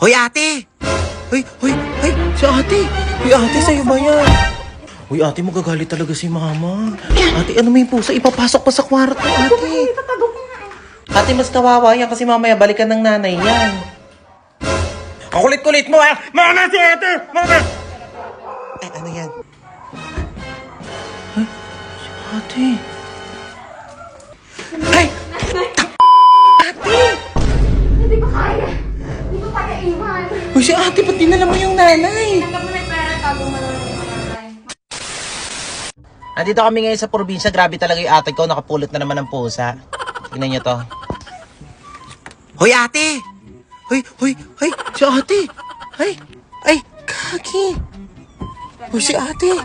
Hoy, ate! Hoy, hoy, hoy! Si ate! Hoy, ate, sa'yo ba yan? Hoy, ate, magagalit talaga si mama. Ate, ano may pusa? Ipapasok pa sa kwarto, ate. Ate, mas kawawa yan kasi mamaya balikan ng nanay yan. Ang kulit-kulit mo, ah! Mama, si ate! Mama! Ay, ano yan? Ay, si ate. Si ate, ba't dinala mo yung nanay? Tanggap mo na yung pera, tago mo na lang yung nanay. Andito kami ngayon sa probinsya. Grabe talaga yung ate ko. Nakapulot na naman ng pusa. Tingnan niyo to. Hoy, ate! Hoy, hoy, hoy! Si ate! Ay! Ay! Kaki! Hoy, si ate!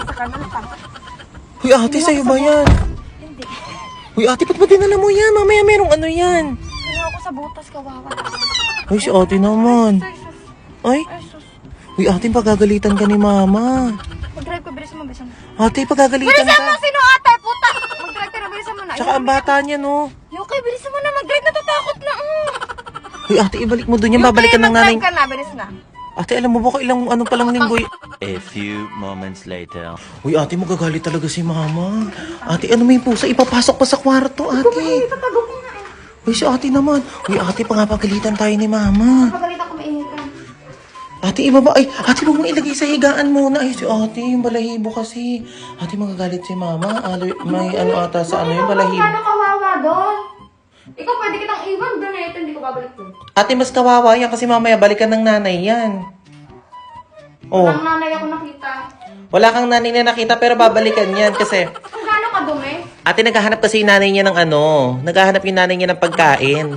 Hoy, ate, sa'yo ba yan? Hindi. Hoy, ate, ba't ba dinala mo yan? Mamaya merong ano yan. Kaya ako sa butas, kawawa. Hoy, si ate naman. Ay. Hoy, ate, pagagalitan ka ni mama. Mag-drive ka, bilisan mo, bilisan mo. Ate, pagagalitan Bilisan mo! ka. Sino ate? Puta! Mag-drive ka na, bilisan mo na. Tsaka ang bata niya, no? Yuki, bilisan mo na, mag-drive. Natatakot na. Mm. Hoy, ate, ibalik mo dun yan. Babalikan ng nanay. Mag-drive ka na, bilis na. Ate, alam mo ba kung ilang ano palang linggo y- A few moments later. Uy, ate, magagalit talaga si mama. Ate, ano may pusa? Ipapasok pa sa kwarto, ate. Eh. Uy, si ate naman. Uy, ate, pangapagalitan tayo ni mama. Pagalit ako mainitan. Ate, iba ba? Ay, ate, huwag mo ilagay sa higaan muna. Ay, si ate, yung balahibo kasi. Ate, magagalit si mama. Alo, may ano ata sa ano yung balahibo. Paano kawawa doon? Ikaw pwede kitang iwan doon eh. Ito, hindi ko babalik doon. Ate, mas kawawa yan kasi mamaya balikan ng nanay yan. Oh, Ang nanay ako nakita. wala kang nanay na nakita pero babalikan yan kasi Kung gaano kadumi, ate naghahanap kasi yung nanay niya ng ano, naghahanap yung nanay niya ng pagkain.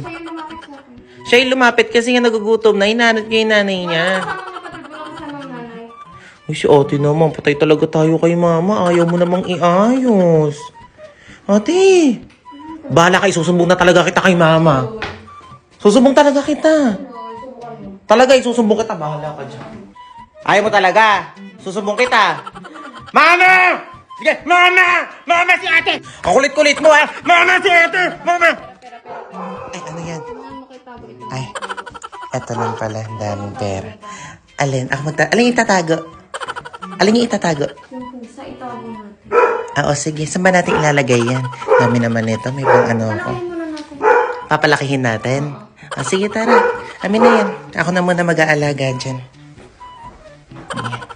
Siya yung lumapit kasi nga nagugutom na, hinahanap niya yung nanay niya. Uy, si ate naman, patay talaga tayo kay mama. Ayaw mo namang iayos. Ate, bahala kayo, susumbong na talaga kita kay mama. Susumbong talaga kita. Talaga, isusumbong kita. Bahala ka dyan. Ayaw mo talaga. Susumbong kita. Mama! Sige, mama! Mama si ate! Ang kulit-kulit mo, ha? Mama si ate! Mama! Ay, ano yan? Ano kay tago ito? Ay, eto lang pala, ang daming pera. Alin, ako magta... Alin yung itatago? Alin yung itatago? Yung pusa, itago natin. Ah, o sige, saan ba natin ilalagay yan? Dami naman nito, may bang ano ako. Palakihin muna natin. Papalakihin natin? Ah, sige, tara. Amin na yan. Ako na muna mag-aalaga dyan.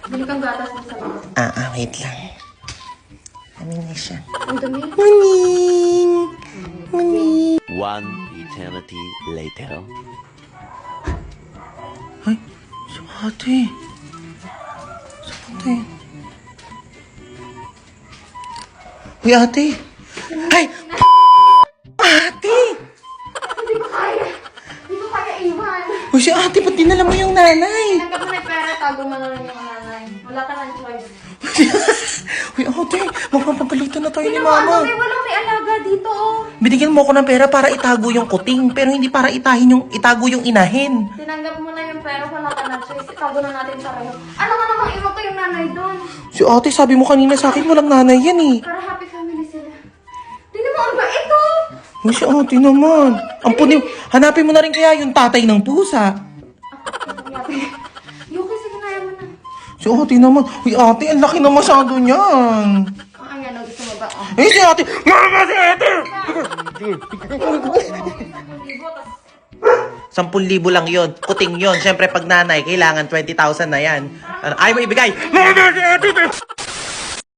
Bili kang gatas mo sa baba. Ah, ah, wait lang. Amin na siya. Ang dumi. Morning! Morning! One eternity later. Ay, si ate. Si ate. Uy, ate. Ay! Ate! Hindi ko kaya. Hindi ko kaya iwan. Uy, si ate, ba't dinala mo yung nanay? Na yung pera, tago mo na lang yung nanay. Wala ka ng choice. Uy, na tayo ni mama. mo, may walang may alaga dito, oh. Binigyan mo ako ng pera para itago yung kuting, pero hindi para itahin yung, itago yung inahin. Tinanggap mo na yung pera, wala ka ng choice. Itago na natin pareho. Ano ka namang iwan ko yung nanay doon? Si ate, sabi mo kanina sa akin, walang nanay yan eh. Para happy family sila. Tingnan mo, ang bait, oh. Uy, si ate naman. Ang punim, hanapin mo na rin kaya yung tatay ng pusa. Yuki, sige na, yaman na. Si ate naman. Uy, ate, ang laki na masyado niyan. Ang ayan, oh, gusto mo ba? Oh. Eh, si ate. Mama, si ate! Sampung libo lang yon, kuting yon. Siyempre, pag nanay, kailangan 20,000 na yan. Ayaw mo ibigay. Mama, si ate!